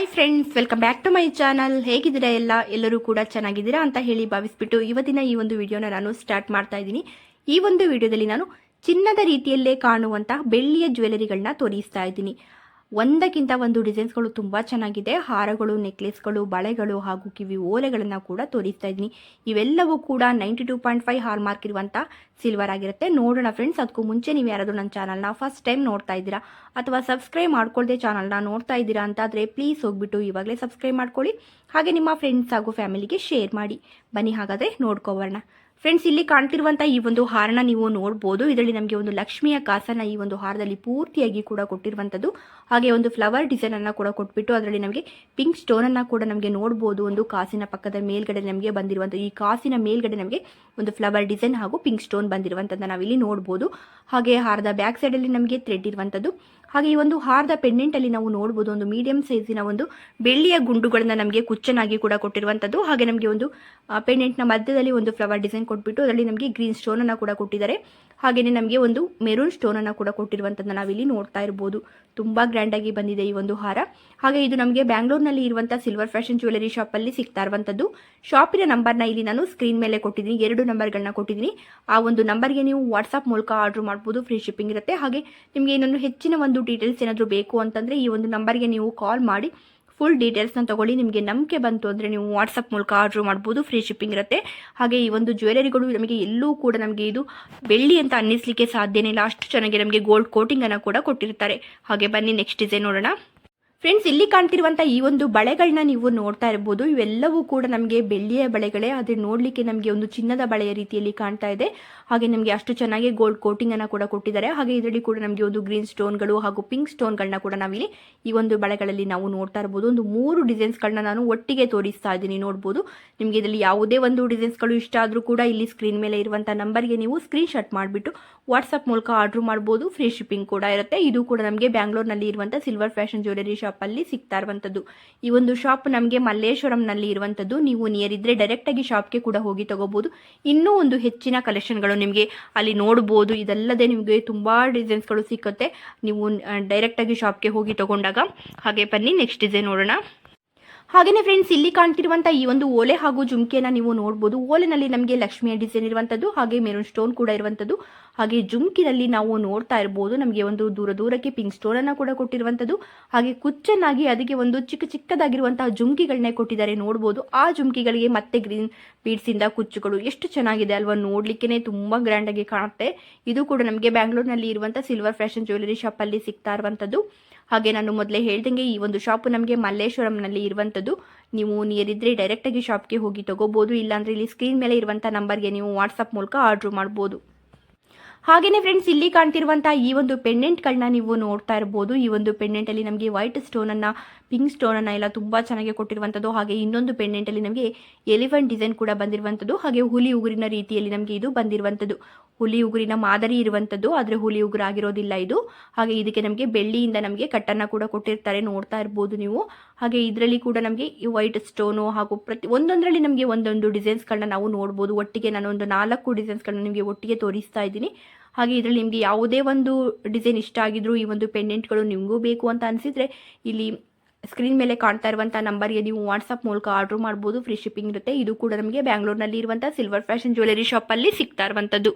Hi friends welcome back to my channel ಹೇಗಿದ್ದೀರಾ ಎಲ್ಲ? ಎಲ್ಲರೂ ಕೂಡ ಚೆನ್ನಾಗಿದ್ದೀರಾ ಅಂತ ಹೇಳಿ ಭಾವಿಸ್ಬಿಟ್ಟು ಇವತ್ತಿನ ಈ ಒಂದು ವಿಡಿಯೋನ ನಾನು ಸ್ಟಾರ್ಟ್ ಮಾಡ್ತಾ ಇದ್ದೀನಿ. ಈ ಒಂದು ವಿಡಿಯೋದಲ್ಲಿ ನಾನು ಚಿನ್ನದ ರೀತಿಯಲ್ಲೇ ಕಾಣುವಂತಹ ಬೆಳ್ಳಿಯ ಜ್ಯುವೆಲರಿಗಳನ್ನ ತೋರಿಸ್ತಾ ಇದ್ದೀನಿ. ಒಂದಕ್ಕಿಂತ ಒಂದು ಡಿಸೈನ್ಸ್ಗಳು ತುಂಬ ಚೆನ್ನಾಗಿದೆ. ಹಾರಗಳು, ನೆಕ್ಲೆಸ್ಗಳು, ಬಳೆಗಳು ಹಾಗೂ ಕಿವಿ ಓಲೆಗಳನ್ನು ಕೂಡ ತೋರಿಸ್ತಾ ಇದ್ದೀನಿ. ಇವೆಲ್ಲವೂ ಕೂಡ ninety two point five hallmark ಇರುವಂಥ ಸಿಲ್ವರ್ ಆಗಿರುತ್ತೆ. ನೋಡೋಣ ಫ್ರೆಂಡ್ಸ್, ಅದಕ್ಕೂ ಮುಂಚೆ ನೀವು ಯಾರಾದರೂ ನನ್ನ ಚಾನಲ್ನ ಫಸ್ಟ್ ಟೈಮ್ ನೋಡ್ತಾ ಇದ್ದೀರಾ ಅಥವಾ ಸಬ್ಸ್ಕ್ರೈಬ್ ಮಾಡ್ಕೊಳ್ಳದೆ ಚಾನಲ್ನ ನೋಡ್ತಾ ಇದ್ದೀರಾ ಅಂತಾದರೆ ಪ್ಲೀಸ್ ಹೋಗ್ಬಿಟ್ಟು ಇವಾಗಲೇ ಸಬ್ಸ್ಕ್ರೈಬ್ ಮಾಡ್ಕೊಳ್ಳಿ. ಹಾಗೆ ನಿಮ್ಮ ಫ್ರೆಂಡ್ಸ್ ಹಾಗೂ ಫ್ಯಾಮಿಲಿಗೆ ಶೇರ್ ಮಾಡಿ. ಬನ್ನಿ ಹಾಗಾದರೆ ನೋಡ್ಕೊಬರೋಣ ಫ್ರೆಂಡ್ಸ್ ಇಲ್ಲಿ ಕಾಣ್ತಿರುವಂತಹ ಈ ಒಂದು ಹಾರನ ನೀವು ನೋಡಬಹುದು ಇದರಲ್ಲಿ ನಮಗೆ ಒಂದು ಲಕ್ಷ್ಮಿಯ ಕಾಸನ ಈ ಒಂದು ಹಾರದಲ್ಲಿ ಪೂರ್ತಿಯಾಗಿ ಕೂಡ ಕೊಟ್ಟಿರುವಂತದ್ದು. ಹಾಗೆ ಒಂದು ಫ್ಲವರ್ ಡಿಸೈನ್ ಅನ್ನ ಕೂಡ ಕೊಟ್ಬಿಟ್ಟು ಅದರಲ್ಲಿ ನಮಗೆ ಪಿಂಕ್ ಸ್ಟೋನ್ ಅನ್ನ ಕೂಡ ನಮಗೆ ನೋಡಬಹುದು ಒಂದು ಕಾಸಿನ ಪಕ್ಕದ ಮೇಲ್ಗಡೆ ನಮಗೆ ಬಂದಿರುವಂತಹ ಈ ಕಾಸಿನ ಮೇಲ್ಗಡೆ ನಮಗೆ ಒಂದು ಫ್ಲವರ್ ಡಿಸೈನ್ ಹಾಗೂ ಪಿಂಕ್ ಸ್ಟೋನ್ ಬಂದಿರುವಂತದ್ದನ್ನ ನಾವಿಲ್ಲಿ ನೋಡಬಹುದು ಹಾಗೆ ಹಾರದ ಬ್ಯಾಕ್ ಸೈಡ್ ಅಲ್ಲಿ ನಮಗೆ ಥ್ರೆಡ್ ಇರುವಂಥದ್ದು ಹಾಗೆ ಈ ಒಂದು ಹಾರದ ಪೆಂಡೆಂಟ್ ಅಲ್ಲಿ ನಾವು ನೋಡಬಹುದು ಒಂದು ಮೀಡಿಯಂ ಸೈಜಿನ ಒಂದು ಬೆಳ್ಳಿಯ ಗುಂಡುಗಳನ್ನ ನಮಗೆ ಕುಚ್ಚನಾಗಿ ಕೂಡ ಕೊಟ್ಟಿರುವಂತದ್ದು ಹಾಗೆ ನಮಗೆ ಒಂದು ಪೆಂಡೆಂಟ್ನ ಮಧ್ಯದಲ್ಲಿ ಒಂದು ಫ್ಲವರ್ ಡಿಸೈನ್ ಕೊಟ್ಬಿಟ್ಟು ಅದರಲ್ಲಿ ನಮಗೆ ಗ್ರೀನ್ ಸ್ಟೋನ್ ಅನ್ನ ಕೂಡ ಕೊಟ್ಟಿದ್ದಾರೆ. ಹಾಗೆಯೇ ನಮಗೆ ಒಂದು ಮೆರೂನ್ ಸ್ಟೋನ್ ಅನ್ನ ಕೂಡ ಕೊಟ್ಟಿರುವಂತದ್ದನ್ನ ನಾವಿಲ್ಲಿ ನೋಡ್ತಾ ಇರಬಹುದು ತುಂಬಾ ಗ್ರ್ಯಾಂಡ್ ಆಗಿ ಬಂದಿದೆ ಈ ಒಂದು ಹಾರ. ಹಾಗೆ ಇದು ನಮಗೆ ಬ್ಯಾಂಗ್ಳೂರ್ನಲ್ಲಿ ಇರುವಂತಹ ಸಿಲ್ವರ್ ಫ್ಯಾಷನ್ ಜ್ಯುವೆಲರಿ ಶಾಪ್ ಅಲ್ಲಿ ಸಿಗ್ತಾ ಇರುವಂತದ್ದು ಶಾಪಿನ ನಂಬರ್ನ ಇಲ್ಲಿ ನಾನು ಸ್ಕ್ರೀನ್ ಮೇಲೆ ಕೊಟ್ಟಿದ್ದೀನಿ. ಎರಡು ನಂಬರ್ಗಳನ್ನ ಕೊಟ್ಟಿದ್ದೀನಿ. ಆ ಒಂದು ನಂಬರ್ಗೆ ನೀವು ವಾಟ್ಸ್ಆಪ್ ಮೂಲಕ ಆರ್ಡರ್ ಮಾಡಬಹುದು ಫ್ರೀ ಶಿಪ್ಪಿಂಗ್ ಇರುತ್ತೆ. ಹಾಗೆ ನಿಮಗೆ ಇನ್ನೊಂದು ಹೆಚ್ಚಿನ ಒಂದು ಡೀಟೇಲ್ಸ್ ಏನಾದರೂ ಬೇಕು ಅಂತಂದರೆ ಈ ಒಂದು ನಂಬರ್ಗೆ ನೀವು ಕಾಲ್ ಮಾಡಿ. ಫುಲ್ ಡೀಟೇಲ್ಸ್ನ ತಗೊಳ್ಳಿ. ನಿಮಗೆ ನಂಬಿಕೆ ಬಂತು ಅಂದರೆ ನೀವು ವಾಟ್ಸಪ್ ಮೂಲಕ ಆರ್ಡ್ರ್ ಮಾಡ್ಬೋದು. ಫ್ರೀ ಶಿಪ್ಪಿಂಗ್ ಇರುತ್ತೆ. ಹಾಗೆ ಈ ಒಂದು ಜ್ಯುವೆಲರಿಗಳು ನಮಗೆ ಎಲ್ಲೂ ಕೂಡ ನಮಗೆ ಇದು ಬೆಳ್ಳಿ ಅಂತ ಅನ್ನಿಸ್ಲಿಕ್ಕೆ ಸಾಧ್ಯನೇ ಇಲ್ಲ. ಅಷ್ಟು ಚೆನ್ನಾಗಿ ನಮಗೆ ಗೋಲ್ಡ್ ಕೋಟಿಂಗನ್ನು ಕೂಡ ಕೊಟ್ಟಿರ್ತಾರೆ. ಹಾಗೆ ಬನ್ನಿ ನೆಕ್ಸ್ಟ್ ಡಿಸೈನ್ ನೋಡೋಣ. ಫ್ರೆಂಡ್ಸ್ ಇಲ್ಲಿ ಕಾಣ್ತಿರುವಂತಹ ಈ ಒಂದು ಬಳೆಗಳನ್ನ ನೀವು ನೋಡ್ತಾ ಇರಬಹುದು ಇವೆಲ್ಲವೂ ಕೂಡ ನಮಗೆ ಬೆಳ್ಳಿಯ ಬಳೆಗಳೇ. ಆದ್ರೆ ನೋಡ್ಲಿಕ್ಕೆ ನಮಗೆ ಒಂದು ಚಿನ್ನದ ಬಳೆಯ ರೀತಿಯಲ್ಲಿ ಕಾಣ್ತಾ ಇದೆ. ಹಾಗೆ ನಮಗೆ ಅಷ್ಟು ಚೆನ್ನಾಗಿ ಗೋಲ್ಡ್ ಕೋಟಿಂಗ್ ಅನ್ನ ಕೂಡ ಕೊಟ್ಟಿದ್ದಾರೆ. ಹಾಗೆ ಇದರಲ್ಲಿ ಕೂಡ ನಮಗೆ ಒಂದು ಗ್ರೀನ್ ಸ್ಟೋನ್ಗಳು ಹಾಗೂ ಪಿಂಕ್ ಸ್ಟೋನ್ಗಳನ್ನ ಕೂಡ ನಾವಿಲ್ಲಿ ಈ ಒಂದು ಬಳೆಗಳಲ್ಲಿ ನಾವು ನೋಡ್ತಾ ಇರಬಹುದು ಒಂದು ಮೂರು ಡಿಸೈನ್ಸ್ಗಳನ್ನ ನಾನು ಒಟ್ಟಿಗೆ ತೋರಿಸ್ತಾ ಇದ್ದೀನಿ. ನೋಡಬಹುದು ನಿಮಗೆ ಇದರಲ್ಲಿ ಯಾವುದೇ ಒಂದು ಡಿಸೈನ್ಸ್ಗಳು ಇಷ್ಟ ಆದರೂ ಕೂಡ ಇಲ್ಲಿ ಸ್ಕ್ರೀನ್ ಮೇಲೆ ಇರುವಂಥ ನಂಬರ್ಗೆ ನೀವು ಸ್ಕ್ರೀನ್ ಶಾಟ್ ಮಾಡಿಬಿಟ್ಟು ವಾಟ್ಸಪ್ ಮೂಲಕ ಆರ್ಡರ್ ಮಾಡ್ಬೋದು. ಫ್ರೀ ಶಿಪ್ಪಿಂಗ್ ಕೂಡ ಇರುತ್ತೆ. ಇದು ಕೂಡ ನಮಗೆ ಬ್ಯಾಂಗ್ಳೂರ್ನಲ್ಲಿ ಇರುವಂಥ ಸಿಲ್ವರ್ ಫ್ಯಾಷನ್ ಜ್ಯುವೆಲರಿ ಶಾಪಲ್ಲಿ ಸಿಗ್ತಾ ಇರುವಂಥದ್ದು. ಈ ಒಂದು ಶಾಪ್ ನಮಗೆ ಮಲ್ಲೇಶ್ವರಂನಲ್ಲಿ ಇರುವಂಥದ್ದು. ನೀವು ನಿಯರ್ ಇದ್ದರೆ ಡೈರೆಕ್ಟಾಗಿ ಶಾಪ್ಗೆ ಕೂಡ ಹೋಗಿ ತಗೋಬೋದು. ಇನ್ನೂ ಒಂದು ಹೆಚ್ಚಿನ ಕಲೆಕ್ಷನ್ಗಳು ನಿಮಗೆ ಅಲ್ಲಿ ನೋಡ್ಬೋದು. ಇದಲ್ಲದೆ ನಿಮಗೆ ತುಂಬ ಡಿಸೈನ್ಸ್ಗಳು ಸಿಕ್ಕುತ್ತೆ. ನೀವು ಡೈರೆಕ್ಟಾಗಿ ಶಾಪ್ಗೆ ಹೋಗಿ ತಗೊಂಡಾಗ ಹಾಗೆ ಬನ್ನಿ. ನೆಕ್ಸ್ಟ್ ಡಿಸೈನ್ ನೋಡೋಣ. ಹಾಗೆಯೇ ಫ್ರೆಂಡ್ಸ್ ಇಲ್ಲಿ ಕಾಣ್ತಿರುವಂಥ ಈ ಒಂದು ಓಲೆ ಹಾಗೂ ಜುಮ್ಕಿಯನ್ನು ನೀವು ನೋಡಬಹುದು ಓಲೆನಲ್ಲಿ ನಮಗೆ ಲಕ್ಷ್ಮಿಯ ಡಿಸೈನ್ ಇರುವಂಥದ್ದು ಹಾಗೆ ಮೆರೂನ್ ಸ್ಟೋನ್ ಕೂಡ ಇರುವಂಥದ್ದು ಹಾಗೆ ಜುಮ್ಕಿನಲ್ಲಿ ನಾವು ನೋಡ್ತಾ ಇರಬಹುದು ನಮಗೆ ಒಂದು ದೂರ ದೂರಕ್ಕೆ ಪಿಂಕ್ ಸ್ಟೋನನ್ನು ಕೂಡ ಕೊಟ್ಟಿರುವಂಥದ್ದು ಹಾಗೆ ಕುಚ್ಚನ್ನಾಗಿ ಅದಕ್ಕೆ ಒಂದು ಚಿಕ್ಕ ಚಿಕ್ಕದಾಗಿರುವಂತಹ ಜುಮ್ಕಿಗಳನ್ನೇ ಕೊಟ್ಟಿದ್ದಾರೆ ನೋಡಬಹುದು ಆ ಜುಮ್ಕಿಗಳಿಗೆ ಮತ್ತೆ ಗ್ರೀನ್ ಬೀಡ್ಸಿಂದ ಕುಚ್ಚುಗಳು ಎಷ್ಟು ಚೆನ್ನಾಗಿದೆ ಅಲ್ವಾ ನೋಡ್ಲಿಕ್ಕೆ ಗ್ರ್ಯಾಂಡ್ ಆಗಿ ಕಾಣುತ್ತೆ. ಇದು ಕೂಡ ನಮಗೆ ಬ್ಯಾಂಗ್ಳೂರ್ನಲ್ಲಿ ಇರುವಂತಹ ಸಿಲ್ವರ್ ಫ್ಯಾಷನ್ ಜ್ಯುವೆಲರಿ ಅಲ್ಲಿ ಸಿಗ್ತಾ ಇರುವಂಥದ್ದು ಹಾಗೆ ನಾನು ಮೊದಲೇ ಹೇಳ್ದಂಗೆ ಈ ಒಂದು ಶಾಪ್ ನಮಗೆ ಮಲ್ಲೇಶ್ವರಂನಲ್ಲಿ ಇರುವಂಥದ್ದು ನೀವು ನಿಯರ್ ಇದ್ದರೆ ಡೈರೆಕ್ಟಾಗಿ ಶಾಪ್ಗೆ ಹೋಗಿ ತಗೋಬೋದು, ಇಲ್ಲಾಂದರೆ ಇಲ್ಲಿ ಸ್ಕ್ರೀನ್ ಮೇಲೆ ಇರುವಂಥ ನಂಬರ್ಗೆ ನೀವು ವಾಟ್ಸಪ್ ಮೂಲಕ ಆರ್ಡ್ರ್ ಮಾಡ್ಬೋದು. ಹಾಗೆಯೇ ಫ್ರೆಂಡ್ಸ್ ಇಲ್ಲಿ ಕಾಣ್ತಿರುವಂತಹ ಈ ಒಂದು ಪೆಂಡೆಂಟ್ಗಳನ್ನ ನೀವು ನೋಡ್ತಾ ಇರಬಹುದು ಈ ಒಂದು ಪೆಂಡೆಂಟ್ ಅಲ್ಲಿ ನಮಗೆ ವೈಟ್ ಸ್ಟೋನ್ ಅನ್ನ ಪಿಂಕ್ ಸ್ಟೋನ್ ಅನ್ನ ಎಲ್ಲ ತುಂಬಾ ಚೆನ್ನಾಗಿ ಕೊಟ್ಟಿರುವಂತದ್ದು. ಹಾಗೆ ಇನ್ನೊಂದು ಪೆಂಡೆಂಟ್ ಅಲ್ಲಿ ನಮಗೆ ಎಲಿಫೆಂಟ್ ಡಿಸೈನ್ ಕೂಡ ಬಂದಿರುವಂತದ್ದು. ಹಾಗೆ ಹುಲಿ ಉಗುರಿನ ರೀತಿಯಲ್ಲಿ ನಮಗೆ ಇದು ಬಂದಿರುವಂತದ್ದು. ಹುಲಿ ಉಗುರಿನ ಮಾದರಿ ಇರುವಂತದ್ದು. ಆದ್ರೆ ಹುಲಿ ಉಗುರು ಆಗಿರೋದಿಲ್ಲ ಇದು. ಹಾಗೆ ಇದಕ್ಕೆ ನಮಗೆ ಬೆಳ್ಳಿಯಿಂದ ನಮಗೆ ಕಟ್ಟನ್ನ ಕೂಡ ಕೊಟ್ಟಿರ್ತಾರೆ ನೋಡ್ತಾ ಇರಬಹುದು ನೀವು. ಹಾಗೆ ಇದರಲ್ಲಿ ಕೂಡ ನಮಗೆ ಈ ವೈಟ್ ಸ್ಟೋನು ಹಾಗೂ ಪ್ರತಿ ಒಂದೊಂದರಲ್ಲಿ ನಮಗೆ ಒಂದೊಂದು ಡಿಸೈನ್ಸ್ಗಳನ್ನ ನಾವು ನೋಡ್ಬೋದು. ಒಟ್ಟಿಗೆ ನಾನು ಒಂದು ನಾಲ್ಕು ಡಿಸೈನ್ಸ್ಗಳನ್ನ ನಿಮಗೆ ಒಟ್ಟಿಗೆ ತೋರಿಸ್ತಾ ಇದ್ದೀನಿ. ಹಾಗೆ ಇದರಲ್ಲಿ ನಿಮಗೆ ಯಾವುದೇ ಒಂದು ಡಿಸೈನ್ ಇಷ್ಟ ಆಗಿದ್ರು ಈ ಒಂದು ಪೆಂಡೆಂಟ್ಗಳು ನಿಮಗೂ ಬೇಕು ಅಂತ ಅನಿಸಿದರೆ ಇಲ್ಲಿ ಸ್ಕ್ರೀನ್ ಮೇಲೆ ಕಾಣ್ತಾ ಇರುವಂಥ ನಂಬರ್ಗೆ ನೀವು ವಾಟ್ಸಪ್ ಮೂಲಕ ಆರ್ಡರ್ ಮಾಡ್ಬೋದು. ಫ್ರೀ ಶಿಪ್ಪಿಂಗ್ ಇರುತ್ತೆ. ಇದು ಕೂಡ ನಮಗೆ ಬ್ಯಾಂಗ್ಳೂರ್ನಲ್ಲಿ ಇರುವಂಥ ಸಿಲ್ವರ್ ಫ್ಯಾಷನ್ ಜ್ಯುವೆಲರಿ ಶಾಪಲ್ಲಿ ಸಿಗ್ತಾ ಇರುವಂಥದ್ದು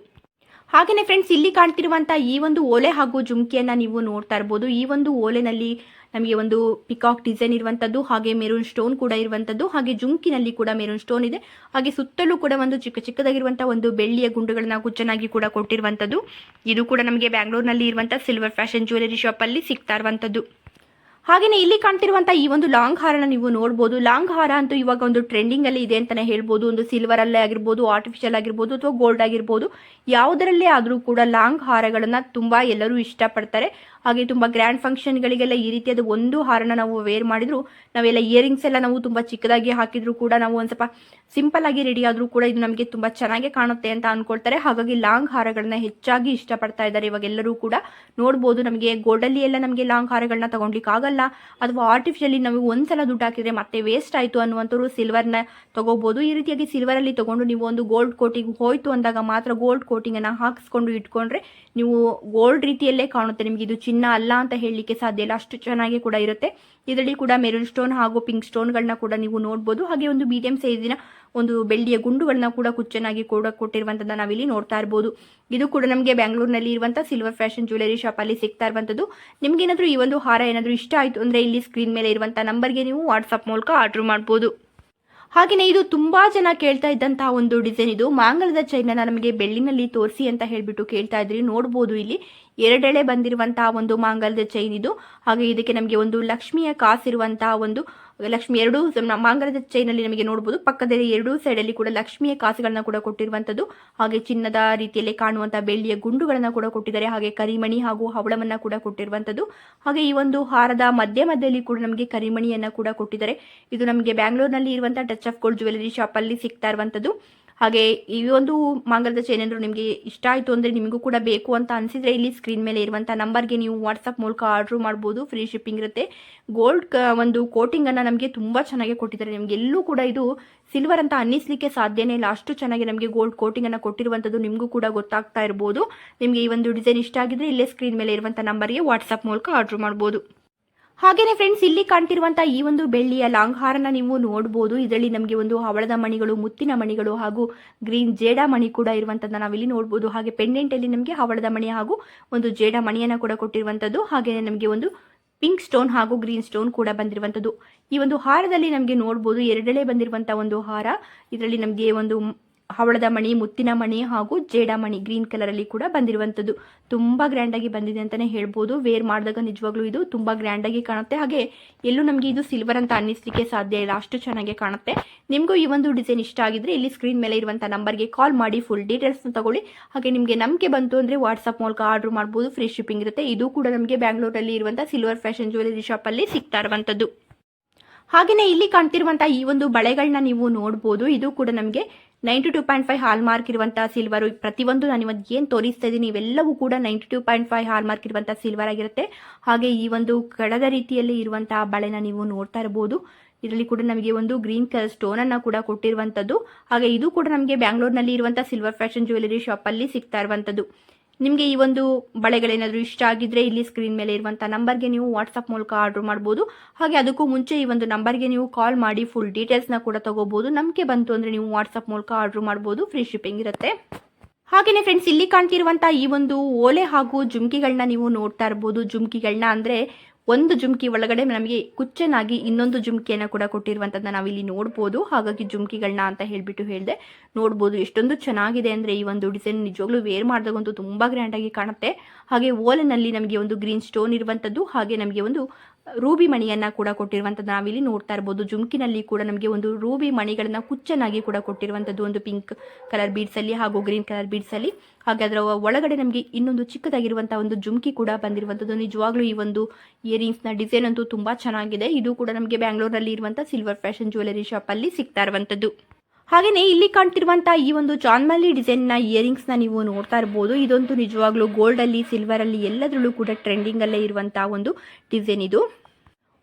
ಹಾಗೆಯೇ ಫ್ರೆಂಡ್ಸ್ ಇಲ್ಲಿ ಕಾಣ್ತಿರುವಂಥ ಈ ಒಂದು ಓಲೆ ಹಾಗೂ ಜುಮ್ಕಿಯನ್ನು ನೀವು ನೋಡ್ತಾ ಇರ್ಬೋದು. ಈ ಒಂದು ಓಲೆನಲ್ಲಿ ನಮಗೆ ಒಂದು ಪಿಕಾಕ್ ಡಿಸೈನ್ ಇರುವಂಥದ್ದು ಹಾಗೆ ಮೆರೂನ್ ಸ್ಟೋನ್ ಕೂಡ ಇರುವಂಥದ್ದು ಹಾಗೆ ಜುಂಕಿನಲ್ಲಿ ಕೂಡ ಮೆರೂನ್ ಸ್ಟೋನ್ ಇದೆ. ಹಾಗೆ ಸುತ್ತಲೂ ಕೂಡ ಒಂದು ಚಿಕ್ಕ ಚಿಕ್ಕದಾಗಿರುವಂಥ ಒಂದು ಬೆಳ್ಳಿಯ ಗುಂಡುಗಳನ್ನ ಕುಚ್ಚನಾಗಿ ಕೂಡ ಕೊಟ್ಟಿರುವಂಥದ್ದು ಇದು ಕೂಡ ನಮಗೆ ಬ್ಯಾಂಗ್ಳೂರ್ನಲ್ಲಿ ಇರುವಂಥ ಸಿಲ್ವರ್ ಫ್ಯಾಷನ್ ಜ್ಯುವೆಲರಿ ಶಾಪಲ್ಲಿ ಸಿಗ್ತಾ ಇರುವಂಥದ್ದು ಹಾಗೆಯೇ ಇಲ್ಲಿ ಕಾಣ್ತಿರುವಂಥ ಈ ಒಂದು ಲಾಂಗ್ ಹಾರನ ನೀವು ನೋಡ್ಬೋದು. ಲಾಂಗ್ ಹಾರ ಅಂತೂ ಇವಾಗ ಒಂದು ಟ್ರೆಂಡಿಂಗ್ ಅಲ್ಲಿ ಇದೆ ಅಂತಾನೆ ಹೇಳ್ಬೋದು. ಒಂದು ಸಿಲ್ವರ್ ಅಲ್ಲೇ ಆಗಿರ್ಬೋದು ಆರ್ಟಿಫಿಷಿಯಲ್ ಆಗಿರ್ಬೋದು, ಅಥವಾ ಗೋಲ್ಡ್ ಆಗಿರ್ಬೋದು. ಯಾವುದರಲ್ಲೇ ಆದರೂ ಕೂಡ ಲಾಂಗ್ ಹಾರಗಳನ್ನ ತುಂಬಾ ಎಲ್ಲರೂ ಇಷ್ಟಪಡ್ತಾರೆ. ಹಾಗೆ ತುಂಬ ಗ್ರ್ಯಾಂಡ್ ಫಂಕ್ಷನ್ಗಳಿಗೆಲ್ಲ ಈ ರೀತಿಯಾದ ಒಂದು ಹಾರನ ನಾವು ವೇರ್ ಮಾಡಿದ್ರು, ನಾವೆಲ್ಲ ಇಯರಿಂಗ್ಸ್ ಎಲ್ಲ ನಾವು ತುಂಬ ಚಿಕ್ಕದಾಗಿ ಹಾಕಿದ್ರು ಕೂಡ ನಾವು ಒಂದು ಸ್ವಲ್ಪ ಸಿಂಪಲ್ ಆಗಿ ರೆಡಿ ಆದರೂ ಕೂಡ ಇದು ನಮಗೆ ತುಂಬ ಚೆನ್ನಾಗಿ ಕಾಣುತ್ತೆ ಅಂತ ಅನ್ಕೊಳ್ತಾರೆ. ಹಾಗಾಗಿ ಲಾಂಗ್ ಹಾರಗಳನ್ನ ಹೆಚ್ಚಾಗಿ ಇಷ್ಟಪಡ್ತಾ ಇದ್ದಾರೆ ಇವಾಗ ಎಲ್ಲರೂ ಕೂಡ. ನೋಡ್ಬೋದು ನಮಗೆ ಗೋಲ್ಡಲ್ಲಿ ಎಲ್ಲ ನಮಗೆ ಲಾಂಗ್ ಹಾರಗಳನ್ನ ತಗೊಂಡ್ಲಿಕ್ಕೆ ಆಗಲ್ಲ, ಅಥವಾ ಆರ್ಟಿಫಿಷಿಯಲಿ ನಾವು ಒಂದ್ಸಲ ದುಡ್ಡು ಹಾಕಿದ್ರೆ ಮತ್ತೆ ವೇಸ್ಟ್ ಆಯಿತು ಅನ್ನುವಂಥವ್ರು ಸಿಲ್ವರ್ನ ತಗೋಬಹುದು ಈ ರೀತಿಯಾಗಿ ಸಿಲ್ವರಲ್ಲಿ ತಗೊಂಡು ನೀವು ಒಂದು ಗೋಲ್ಡ್ ಕೋಟಿಂಗ್ ಹೋಯ್ತು ಅಂದಾಗ ಮಾತ್ರ ಗೋಲ್ಡ್ ಕೋಟಿಂಗ್ ಅನ್ನ ಹಾಕಿಸ್ಕೊಂಡು ಇಟ್ಕೊಂಡ್ರೆ ನೀವು ಗೋಲ್ಡ್ ರೀತಿಯಲ್ಲೇ ಕಾಣುತ್ತೆ. ನಿಮಗೆ ಇದು ಚಿನ್ನ ಅಲ್ಲ ಅಂತ ಹೇಳಲಿಕ್ಕೆ ಸಾಧ್ಯ ಇಲ್ಲ. ಅಷ್ಟು ಚೆನ್ನಾಗಿ ಕೂಡ ಇರುತ್ತೆ. ಇದರಲ್ಲಿ ಕೂಡ ಮೆರೂನ್ ಸ್ಟೋನ್ ಹಾಗೂ ಪಿಂಕ್ ಸ್ಟೋನ್ಗಳನ್ನ ಕೂಡ ನೀವು ನೋಡ್ಬೋದು. ಹಾಗೆ ಒಂದು ಮೀಡಿಯಂ ಸೈಜಿನ ಒಂದು ಬೆಳ್ಳಿಯ ಗುಂಡುಗಳನ್ನ ಕೂಡ ಕುಚ್ಚನಾಗಿ ಕೂಡ ಕೊಟ್ಟಿರುವಂಥದ್ದು ನಾವಿಲ್ಲಿ ನೋಡ್ತಾ ಇರ್ಬೋದು. ಇದು ಕೂಡ ನಮಗೆ ಬೆಂಗಳೂರಿನಲ್ಲಿ ಇರುವಂತಹ ಸಿಲ್ವರ್ ಫ್ಯಾಷನ್ ಜ್ಯುವೆಲರಿ ಶಾಪಲ್ಲಿ ಸಿಗ್ತಾ ಇರುವಂಥದ್ದು ಏನಾದ್ರು ಈ ಒಂದು ಹಾರ ಏನಾದರೂ ಇಷ್ಟ ಆಯಿತು ಅಂದ್ರೆ ಇಲ್ಲಿ ಸ್ಕ್ರೀನ್ ಮೇಲೆ ಇರುವಂಥ ನಂಬರ್ಗೆ ನೀವು ವಾಟ್ಸ್ಆಪ್ ಮೂಲಕ ಆರ್ಡರ್ ಮಾಡ್ಬೋದು. ಹಾಗೆಯೇ ಇದು ತುಂಬಾ ಜನ ಕೇಳ್ತಾ ಇದ್ದಂತಹ ಒಂದು ಡಿಸೈನ್. ಇದು ಮಾಂಗಲ್ಯದ ಚೈನನ ನಮಗೆ ಬೆಳ್ಳಿನಲ್ಲಿ ತೋರಿಸಿ ಅಂತ ಹೇಳ್ಬಿಟ್ಟು ಕೇಳ್ತಾ ಇದ್ರಿ. ನೋಡ್ಬೋದು ಇಲ್ಲಿ. ಎರಡೆಳೆ ಬಂದಿರುವಂತಹ ಒಂದು ಮಾಂಗಲ್ಯದ ಚೈನ್ ಇದು. ಹಾಗೆ ಇದಕ್ಕೆ ನಮಗೆ ಒಂದು ಲಕ್ಷ್ಮಿಯ ಕಾಸಿರುವಂತಹ ಒಂದು ಲಕ್ಷ್ಮಿ ಎರಡು ಮಾಂಗಲ್ಯದ ಅಲ್ಲಿ ನಮಗೆ ನೋಡಬಹುದು ಪಕ್ಕದಲ್ಲಿ ಎರಡೂ ಸೈಡಲ್ಲಿ ಕೂಡ ಲಕ್ಷ್ಮಿಯ ಕಾಸುಗಳನ್ನ ಕೂಡ ಕೊಟ್ಟಿರುವಂತದ್ದು ಹಾಗೆ ಚಿನ್ನದ ರೀತಿಯಲ್ಲಿ ಕಾಣುವಂತಹ ಬೆಳ್ಳಿಯ ಗುಂಡುಗಳನ್ನ ಕೂಡ ಕೊಟ್ಟಿದ್ದಾರೆ. ಹಾಗೆ ಕರಿಮಣಿ ಹಾಗೂ ಹವಳವನ್ನ ಕೂಡ ಕೊಟ್ಟಿರುವಂತದ್ದು ಹಾಗೆ ಈ ಒಂದು ಹಾರದ ಮಧ್ಯ ಮಧ್ಯದಲ್ಲಿ ಕೂಡ ನಮಗೆ ಕರಿಮಣಿಯನ್ನ ಕೂಡ ಕೊಟ್ಟಿದ್ದಾರೆ. ಇದು ನಮಗೆ ಬ್ಯಾಂಗ್ಳೂರ್ನಲ್ಲಿ ಇರುವಂತಹ touch of gold jewellery shop ಅಲ್ಲಿ ಸಿಗ್ತಾ ಇರುವಂಥದ್ದು. ಹಾಗೆ ಈ ಒಂದು ಮಾಂಗಲ್ಯದ ಏನಾದ್ರು ನಿಮಗೆ ಇಷ್ಟ ಆಯಿತು ಅಂದರೆ ನಿಮಗೂ ಕೂಡ ಬೇಕು ಅಂತ ಅನಿಸಿದರೆ ಇಲ್ಲಿ ಸ್ಕ್ರೀನ್ ಮೇಲೆ ಇರುವಂಥ ನಂಬರ್ಗೆ ನೀವು ವಾಟ್ಸಪ್ ಮೂಲಕ ಆರ್ಡ್ರ್ ಮಾಡ್ಬೋದು. ಫ್ರೀ ಶಿಪ್ಪಿಂಗ್ ಇರುತ್ತೆ. ಗೋಲ್ಡ್ ಒಂದು ಕೋಟಿಂಗನ್ನು ನಮಗೆ ತುಂಬ ಚೆನ್ನಾಗಿ ಕೊಟ್ಟಿದ್ದಾರೆ. ನಿಮಗೆ ಎಲ್ಲೂ ಕೂಡ ಇದು ಸಿಲ್ವರ್ ಅಂತ ಅನ್ನಿಸ್ಲಿಕ್ಕೆ ಸಾಧ್ಯನೇ ಇಲ್ಲ. ಅಷ್ಟು ಚೆನ್ನಾಗಿ ನಮಗೆ ಗೋಲ್ಡ್ ಕೋಟಿಂಗನ್ನು ಕೊಟ್ಟಿರುವಂಥದ್ದು ನಿಮಗೂ ಕೂಡ ಗೊತ್ತಾಗ್ತಾ ಇರ್ಬೋದು. ನಿಮಗೆ ಈ ಒಂದು ಡಿಸೈನ್ ಇಷ್ಟ ಆಗಿದ್ರೆ ಇಲ್ಲೇ ಸ್ಕ್ರೀನ್ ಮೇಲೆ ಇರುವಂಥ ನಂಬರ್ಗೆ ವಾಟ್ಸಪ್ ಮೂಲಕ ಆರ್ಡ್ರ್ ಮಾಡ್ಬೋದು. ಹಾಗೇನೆ ಫ್ರೆಂಡ್ಸ್ ಇಲ್ಲಿ ಕಾಣ್ತಿರುವಂತಹ ಈ ಒಂದು ಬೆಳ್ಳಿಯ ಲಾಂಗ್ ಹಾರನ ನೀವು ನೋಡಬಹುದು ಇದರಲ್ಲಿ ನಮಗೆ ಒಂದು ಹವಳದ ಮಣಿಗಳು, ಮುತ್ತಿನ ಮಣಿಗಳು ಹಾಗೂ ಗ್ರೀನ್ ಜೇಡ ಮಣಿ ಕೂಡ ಇರುವಂತದ್ದನ್ನ ನಾವಿಲ್ಲಿ ನೋಡಬಹುದು ಹಾಗೆ ಪೆಂಡೆಂಟ್ ಅಲ್ಲಿ ನಮಗೆ ಹವಳದ ಮಣಿ ಹಾಗೂ ಒಂದು ಜೇಡ ಮಣಿಯನ್ನ ಕೂಡ ಕೊಟ್ಟಿರುವಂತದ್ದು. ಹಾಗೇನೆ ನಮಗೆ ಒಂದು ಪಿಂಕ್ ಸ್ಟೋನ್ ಹಾಗೂ ಗ್ರೀನ್ ಸ್ಟೋನ್ ಕೂಡ ಬಂದಿರುವಂತದ್ದು. ಈ ಒಂದು ಹಾರದಲ್ಲಿ ನಮಗೆ ನೋಡಬಹುದು ಎರಡೆಳೆ ಬಂದಿರುವಂತಹ ಒಂದು ಹಾರ. ಇದರಲ್ಲಿ ನಮಗೆ ಒಂದು ಹವಳದ ಮಣಿ, ಮುತ್ತಿನ ಮಣಿ ಹಾಗೂ ಜೇಡ ಮಣಿ, ಗ್ರೀನ್ ಕಲರ್ ಅಲ್ಲಿ ಕೂಡ ಬಂದಿರುವಂತದ್ದು ತುಂಬಾ ಗ್ರ್ಯಾಂಡ್ ಆಗಿ ಬಂದಿದೆ ಅಂತಾನೆ ಹೇಳ್ಬೋದು. ವೇರ್ ಮಾಡಿದಾಗ ನಿಜವಾಗ್ಲೂ ಇದು ತುಂಬಾ ಗ್ರ್ಯಾಂಡ್ ಆಗಿ ಕಾಣುತ್ತೆ. ಹಾಗೆ ಎಲ್ಲೂ ನಮಗೆ ಇದು ಸಿಲ್ವರ್ ಅಂತ ಅನ್ನಿಸ್ಲಿಕ್ಕೆ ಸಾಧ್ಯ ಇಲ್ಲ. ಅಷ್ಟು ಚೆನ್ನಾಗಿ ಕಾಣುತ್ತೆ. ನಿಮಗೂ ಈ ಒಂದು ಡಿಸೈನ್ ಇಷ್ಟ ಆಗಿದ್ರೆ ಇಲ್ಲಿ ಸ್ಕ್ರೀನ್ ಮೇಲೆ ಇರುವಂತಹ ನಂಬರ್ಗೆ ಕಾಲ್ ಮಾಡಿ ಫುಲ್ ಡೀಟೇಲ್ಸ್ ತಗೊಳ್ಳಿ. ಹಾಗೆ ನಿಮಗೆ ನಂಬಿಕೆ ಬಂತು ಅಂದ್ರೆ ವಾಟ್ಸ್ಆಪ್ ಮೂಲಕ ಆರ್ಡರ್ ಮಾಡಬಹುದು ಫ್ರೀ ಶಿಪ್ಪಿಂಗ್ ಇರುತ್ತೆ. ಇದು ಕೂಡ ನಮಗೆ ಬ್ಯಾಂಗ್ಳೂರಲ್ಲಿ ಇರುವಂತ ಸಿಲ್ವರ್ ಫ್ಯಾಷನ್ ಜ್ಯುವೆಲರಿ ಶಾಪ್ ಅಲ್ಲಿ ಸಿಗ್ತಾ ಇರುವಂತದ್ದು ಹಾಗೆಯೇ ಇಲ್ಲಿ ಕಾಣ್ತಿರುವಂತಹ ಈ ಒಂದು ಬಳೆಗಳನ್ನ ನೀವು ನೋಡಬಹುದು ಇದು ಕೂಡ ನಮಗೆ ninety two point five hallmark ಇರುವಂತಹ ಸಿಲ್ವರ್ ಪ್ರತಿಯೊಂದು ನಾನು ಇವತ್ತು ಏನು ತೋರಿಸ್ತಾ ಇದ್ದೀನಿ ಇವೆಲ್ಲವೂ ಕೂಡ ninety two point five hallmark ಇರುವಂತಹ ಸಿಲ್ವರ್ ಆಗಿರುತ್ತೆ. ಹಾಗೆ ಈ ಒಂದು ಕಡದ ರೀತಿಯಲ್ಲಿ ಇರುವಂತಹ ಬಳೆನ ನೀವು ನೋಡ್ತಾ ಇರಬಹುದು. ಇದರಲ್ಲಿ ಕೂಡ ನಮಗೆ ಒಂದು ಗ್ರೀನ್ ಕಲರ್ ಸ್ಟೋನ್ ಅನ್ನ ಕೂಡ ಕೊಟ್ಟಿರುವಂತದ್ದು. ಹಾಗೆ ಇದು ಕೂಡ ನಮಗೆ ಬ್ಯಾಂಗ್ಳೂರ್ನಲ್ಲಿ ಇರುವಂತಹ ಸಿಲ್ವರ್ ಫ್ಯಾಷನ್ ಜ್ಯುವೆಲರಿ ಶಾಪ್ ಅಲ್ಲಿ ಸಿಗ್ತಾ ಇರುವಂತದ್ದು. ನಿಮಗೆ ಈ ಒಂದು ಬಳೆಗಳೇನಾದರೂ ಇಷ್ಟ ಆಗಿದ್ರೆ ಇಲ್ಲಿ ಸ್ಕ್ರೀನ್ ಮೇಲೆ ಇರುವಂಥ ನಂಬರ್ಗೆ ನೀವು ವಾಟ್ಸಪ್ ಮೂಲಕ ಆರ್ಡರ್ ಮಾಡ್ಬೋದು. ಹಾಗೆ ಅದಕ್ಕೂ ಮುಂಚೆ ಈ ಒಂದು ನಂಬರ್ಗೆ ನೀವು ಕಾಲ್ ಮಾಡಿ ಫುಲ್ ಡೀಟೇಲ್ಸ್ನ ಕೂಡ ತಗೋಬಹುದು ನಮಗೆ ಬಂತು ಅಂದರೆ ನೀವು ವಾಟ್ಸಪ್ ಮೂಲಕ ಆರ್ಡರ್ ಮಾಡ್ಬೋದು. ಫ್ರೀ ಶಿಪ್ಪಿಂಗ್ ಇರುತ್ತೆ. ಹಾಗೆಯೇ ಫ್ರೆಂಡ್ಸ್ ಇಲ್ಲಿ ಕಾಣ್ತಿರುವಂಥ ಈ ಒಂದು ಓಲೆ ಹಾಗೂ ಜುಮ್ಕಿಗಳನ್ನ ನೀವು ನೋಡ್ತಾ ಇರ್ಬೋದು. ಜುಮ್ಕಿಗಳನ್ನ ಅಂದರೆ ಒಂದು ಜುಮ್ಕಿ ಒಳಗಡೆ ನಮಗೆ ಕುಚ್ಚನಾಗಿ ಇನ್ನೊಂದು ಜುಮ್ಕಿಯನ್ನು ಕೂಡ ಕೊಟ್ಟಿರುವಂಥದ್ದನ್ನ ನಾವಿಲ್ಲಿ ನೋಡ್ಬೋದು. ಹಾಗಾಗಿ ಜುಮ್ಕಿಗಳನ್ನ ಅಂತ ಹೇಳಿಬಿಟ್ಟು ಹೇಳಿದೆ, ನೋಡ್ಬೋದು ಎಷ್ಟೊಂದು ಚೆನ್ನಾಗಿದೆ ಅಂದರೆ ಈ ಒಂದು ಡಿಸೈನ್ ನಿಜವಾಗ್ಲೂ ವೇರ್ ತುಂಬ ಗ್ರ್ಯಾಂಡಾಗಿ ಕಾಣುತ್ತೆ. ಹಾಗೆ ಓಲೆನಲ್ಲಿ ನಮಗೆ ಒಂದು ಗ್ರೀನ್ ಸ್ಟೋನ್ ಇರುವಂಥದ್ದು, ಹಾಗೆ ನಮಗೆ ಒಂದು ರೂಬಿ ಮಣಿಯನ್ನ ಕೂಡ ಕೊಟ್ಟಿರುವಂಥದ್ದು ನಾವಿಲ್ಲಿ ನೋಡ್ತಾ ಇರ್ಬೋದು. ಜುಮ್ಕಿನಲ್ಲಿ ಕೂಡ ನಮಗೆ ಒಂದು ರೂಬಿ ಮಣಿಗಳನ್ನ ಕುಚ್ಚನಾಗಿ ಕೂಡ ಕೊಟ್ಟಿರುವಂಥದ್ದು ಒಂದು ಪಿಂಕ್ ಕಲರ್ ಬೀಡ್ಸ್ ಅಲ್ಲಿ ಹಾಗೂ ಗ್ರೀನ್ ಕಲರ್ ಬೀಡ್ಸ್ ಅಲ್ಲಿ. ಹಾಗೆ ಅದರ ಒಳಗಡೆ ನಮಗೆ ಇನ್ನೊಂದು ಚಿಕ್ಕದಾಗಿರುವಂತಹ ಒಂದು ಜುಮ್ಕಿ ಕೂಡ ಬಂದಿರುವಂಥದ್ದು. ನಿಜವಾಗ್ಲೂ ಈ ಒಂದು ಇಯರಿಂಗ್ಸ್ನ ಡಿಸೈನ್ ಅಂತೂ ತುಂಬಾ ಚೆನ್ನಾಗಿದೆ. ಇದು ಕೂಡ ನಮಗೆ ಬ್ಯಾಂಗ್ಳೂರಲ್ಲಿ ಇರುವಂತಹ ಸಿಲ್ವರ್ ಫ್ಯಾಷನ್ ಜ್ಯುವೆಲರಿ ಶಾಪ್ ಅಲ್ಲಿ ಸಿಗ್ತಾ ಇರುವಂಥದ್ದು. ಹಾಗೆಯೇ ಇಲ್ಲಿ ಕಾಣ್ತಿರುವಂತಹ ಈ ಒಂದು ಜಾನ್ಮಲ್ಲಿ ಡಿಸೈನ್ನ ಇಯರಿಂಗ್ಸ್ನ ನೀವು ನೋಡ್ತಾ ಇರಬಹುದು ಇದಂತೂ ನಿಜವಾಗ್ಲೂ ಸಿಲ್ವರ್ ಅಲ್ಲಿ ಎಲ್ಲದರಲ್ಲೂ ಕೂಡ ಟ್ರೆಂಡಿಂಗ್ ಅಲ್ಲೇ ಇರುವಂತಹ ಒಂದು ಡಿಸೈನ್ ಇದು.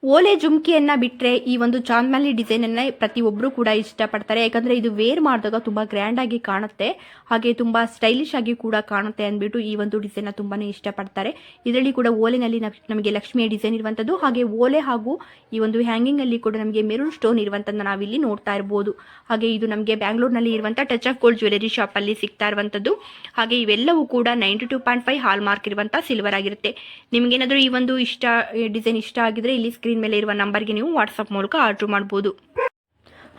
ಓಲೆ ಜುಮ್ಕಿಯನ್ನ ಬಿಟ್ಟರೆ ಈ ಒಂದು ಚಾಂದ್ಮಲ್ಲಿ ಡಿಸೈನನ್ನು ಪ್ರತಿಯೊಬ್ಬರು ಕೂಡ ಇಷ್ಟಪಡ್ತಾರೆ. ಯಾಕಂದ್ರೆ ಇದು ವೇರ್ ಮಾಡಿದಾಗ ತುಂಬಾ ಗ್ರ್ಯಾಂಡ್ ಆಗಿ ಕಾಣುತ್ತೆ. ಹಾಗೆ ತುಂಬಾ ಸ್ಟೈಲಿಶ್ ಆಗಿ ಕೂಡ ಕಾಣುತ್ತೆ ಅಂದ್ಬಿಟ್ಟು ಈ ಒಂದು ಡಿಸೈನ್ನ ತುಂಬಾನೇ ಇಷ್ಟಪಡ್ತಾರೆ. ಇದರಲ್ಲಿ ಕೂಡ ಓಲೆನಲ್ಲಿ ನಮಗೆ ಲಕ್ಷ್ಮಿಯ ಡಿಸೈನ್ ಇರುವಂಥದ್ದು ಹಾಗೆ ಓಲೆ ಹಾಗೂ ಈ ಒಂದು ಹ್ಯಾಂಗಿಂಗ್ ಅಲ್ಲಿ ಕೂಡ ನಮಗೆ ಮೆರೂನ್ ಸ್ಟೋನ್ ಇರುವಂಥದ್ದು ನಾವಿಲ್ಲಿ ನೋಡ್ತಾ ಇರಬಹುದು ಹಾಗೆ ಇದು ನಮಗೆ ಬ್ಯಾಂಗ್ಳೂರ್ನಲ್ಲಿ ಇರುವಂತ ಟಚ್ ಆಫ್ ಗೋಲ್ಡ್ ಜ್ಯುವೆಲರಿ ಶಾಪಲ್ಲಿ ಸಿಗ್ತಾ ಇರುವಂಥದ್ದು ಹಾಗೆ ಇವೆಲ್ಲವೂ ಕೂಡ ninety two point five hallmark ಇರುವಂತ ಸಿಲ್ವರ್ ಆಗಿರುತ್ತೆ. ನಿಮಗೇನಾದರೂ ಈ ಒಂದು ಇಷ್ಟ ಡಿಸೈನ್ ಇಷ್ಟ ಆಗಿದ್ರೆ ಇಲ್ಲಿ ಸ್ಕ್ರೀನ್ ಮೇಲೆ ಇರುವ ನಂಬರ್ಗೆ ನೀವು ವಾಟ್ಸಪ್ ಮೂಲಕ ಆರ್ಡರ್ ಮಾಡ್ಬೋದು.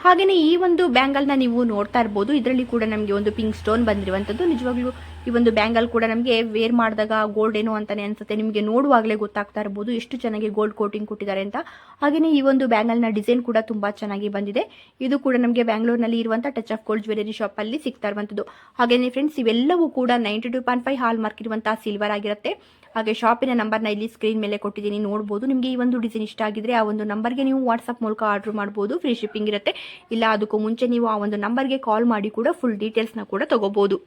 ಹಾಗೆಯೇ ಈ ಒಂದು ಬ್ಯಾಂಗಲ್ನ ನೀವು ನೋಡ್ತಾ ಇರ್ಬೋದು. ಇದರಲ್ಲಿ ಕೂಡ ನಮಗೆ ಒಂದು ಪಿಂಕ್ ಸ್ಟೋನ್ ಬಂದಿರುವಂಥದ್ದು. ನಿಜವಾಗ್ಲೂ ಈ ಒಂದು ಬ್ಯಾಂಗಲ್ ಕೂಡ ನಮಗೆ ವೇರ್ ಮಾಡಿದಾಗ ಗೋಲ್ಡ್ ಏನು ಅಂತಾನೆ ಅನ್ಸುತ್ತೆ. ನಿಮಗೆ ನೋಡುವಾಗಲೇ ಗೊತ್ತಾಗ್ತಾ ಇರ್ಬೋದು ಎಷ್ಟು ಚೆನ್ನಾಗಿ ಗೋಲ್ಡ್ ಕೋಟಿಂಗ್ ಕೊಟ್ಟಿದ್ದಾರೆ ಅಂತ. ಹಾಗೆಯೇ ಈ ಒಂದು ಬ್ಯಾಂಗಲ್ನ ಡಿಸೈನ್ ಕೂಡ ತುಂಬ ಚೆನ್ನಾಗಿ ಬಂದಿದೆ. ಇದು ಕೂಡ ನಮಗೆ ಬ್ಯಾಂಗ್ಳೂರ್ನಲ್ಲಿ ಇರುವಂಥ ಟಚ್ ಆಫ್ ಗೋಲ್ಡ್ ಜ್ಯುವೆಲರಿ ಶಾಪಲ್ಲಿ ಸಿಗ್ತಾ ಇರುವಂಥದ್ದು. ಹಾಗೆಯೇ ಫ್ರೆಂಡ್ಸ್ ಇವೆಲ್ಲವೂ ಕೂಡ ninety two point five hallmark ಇರುವಂತಹ ಸಿಲ್ವರ್ ಆಗಿರುತ್ತೆ. ಹಾಗೆ ಶಾಪಿನ ನಂಬರ್ನ ಇಲ್ಲಿ ಸ್ಕ್ರೀನ್ ಮೇಲೆ ಕೊಟ್ಟಿದ್ದೀನಿ, ನೋಡ್ಬೋದು. ನಿಮಗೆ ಈ ಒಂದು ಡಿಸೈನ್ ಇಷ್ಟ ಆಗಿದ್ರೆ ಆ ಒಂದು ನಂಬರ್ಗೆ ನೀವು ವಾಟ್ಸಪ್ ಮೂಲಕ ಆರ್ಡರ್ ಮಾಡ್ಬೋದು. ಫ್ರೀ ಶಿಪ್ಪಿಂಗ್ ಇರುತ್ತೆ. ಇಲ್ಲ, ಅದಕ್ಕೂ ಮುಂಚೆ ನೀವು ಆ ಒಂದು ನಂಬರ್ಗೆ ಕಾಲ್ ಮಾಡಿ ಕೂಡ ಫುಲ್ ಡೀಟೇಲ್ಸ್ನ ಕೂಡ ತಗೋಬಹುದು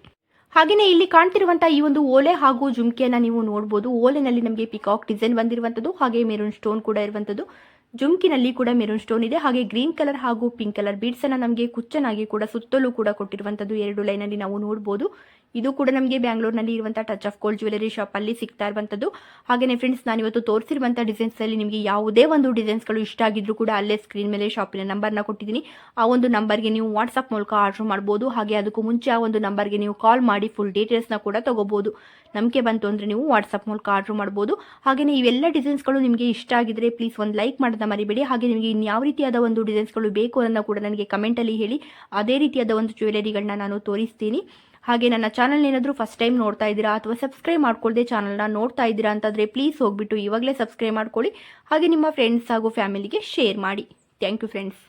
ಹಾಗೆಯೇ ಇಲ್ಲಿ ಕಾಣ್ತಿರುವಂತಹ ಈ ಒಂದು ಓಲೆ ಹಾಗೂ ಜುಮ್ಕಿಯನ್ನ ನೀವು ನೋಡಬಹುದು ಓಲೆನಲ್ಲಿ ನಮಗೆ ಪಿಕಾಕ್ ಡಿಸೈನ್ ಬಂದಿರುವಂತದ್ದು ಹಾಗೆ ಮೆರೂನ್ ಸ್ಟೋನ್ ಕೂಡ ಇರುವಂತದ್ದು ಜುಮ್ಕಿನಲ್ಲಿ ಕೂಡ ಮೆರೂನ್ ಸ್ಟೋನ್ ಇದೆ. ಹಾಗೆ ಗ್ರೀನ್ ಕಲರ್ ಹಾಗೂ ಪಿಂಕ್ ಕಲರ್ ಬೀಡ್ಸ್ ಅನ್ನ ನಮಗೆ ಕುಚ್ಚನಾಗಿ ಕೂಡ ಸುತ್ತಲೂ ಕೂಡ ಕೊಟ್ಟಿರುವಂತದ್ದು ಎರಡು ಲೈನ್ ಅಲ್ಲಿ ನಾವು ನೋಡ್ಬೋದು. ಇದು ಕೂಡ ನಮಗೆ ಬ್ಯಾಂಗ್ಳೂರ್ನಲ್ಲಿ ಇರುವಂಥ ಟಚ್ ಆಫ್ ಗೋಲ್ಡ್ ಜ್ಯುವೆಲರಿ ಶಾಪಲ್ಲಿ ಸಿಗ್ತಾ ಇರುವಂಥದ್ದು ಹಾಗೆಯೇ ಫ್ರೆಂಡ್ಸ್ ನಾನು ಇವತ್ತು ತೋರಿಸಿರುವಂಥ ಡಿಸೈನ್ಸಲ್ಲಿ ನಿಮಗೆ ಯಾವುದೇ ಒಂದು ಡಿಸೈನ್ಸ್ಗಳು ಇಷ್ಟ ಆಗಿದ್ರು ಕೂಡ ಅಲ್ಲೇ ಸ್ಕ್ರೀನ್ ಮೇಲೆ ಶಾಪಿನ ನಂಬರ್ನ ಕೊಟ್ಟಿದ್ದೀನಿ. ಆ ಒಂದು ನಂಬರ್ಗೆ ನೀವು ವಾಟ್ಸಪ್ ಮೂಲಕ ಆರ್ಡರ್ ಮಾಡ್ಬೋದು. ಹಾಗೆ ಅದಕ್ಕೂ ಮುಂಚೆ ಆ ಒಂದು ನಂಬರ್ಗೆ ನೀವು ಕಾಲ್ ಮಾಡಿ ಫುಲ್ ಡೀಟೇಲ್ಸ್ನ ಕೂಡ ತಗೋಬೋದು. ನಂಬಿಕೆ ಬಂತು ಅಂದರೆ ನೀವು ವಾಟ್ಸಪ್ ಮೂಲಕ ಆರ್ಡರ್ ಮಾಡ್ಬೋದು. ಹಾಗೆಯೇ ಇವೆಲ್ಲ ಡಿಸೈನ್ಸ್ಗಳು ನಿಮಗೆ ಇಷ್ಟ ಆಗಿದ್ರೆ ಪ್ಲೀಸ್ ಒಂದು ಲೈಕ್ ಮಾಡೋದನ್ನ ಮರಿಬೇಡಿ. ಹಾಗೆ ನಿಮಗೆ ಇನ್ಯಾವ ರೀತಿಯಾದ ಒಂದು ಡಿಸೈನ್ಸ್ಗಳು ಬೇಕು ಅನ್ನೋ ಕೂಡ ನನಗೆ ಕಮೆಂಟಲ್ಲಿ ಹೇಳಿ. ಅದೇ ರೀತಿಯಾದ ಒಂದು ಜ್ಯುವೆಲರಿಗಳನ್ನ ನಾನು ತೋರಿಸ್ತೀನಿ. ಹಾಗೆ ನನ್ನ ಚಾನಲ್ ಏನಾದರೂ ಫಸ್ಟ್ ಟೈಮ್ ನೋಡ್ತಾ ಇದ್ದೀರಾ ಅಥವಾ ಸಬ್ಸ್ಕ್ರೈಬ್ ಮಾಡ್ಕೊಳ್ಳದೆ ಚಾನಲ್ನ ನೋಡ್ತಾ ಇದ್ದೀರಾ ಅಂತಂದರೆ ಪ್ಲೀಸ್ ಹೋಗ್ಬಿಟ್ಟು ಇವಾಗಲೇ ಸಬ್ಸ್ಕ್ರೈಬ್ ಮಾಡ್ಕೊಳ್ಳಿ. ಹಾಗೆ ನಿಮ್ಮ ಫ್ರೆಂಡ್ಸ್ ಹಾಗೂ ಫ್ಯಾಮಿಲಿಗೆ ಶೇರ್ ಮಾಡಿ. Thank you friends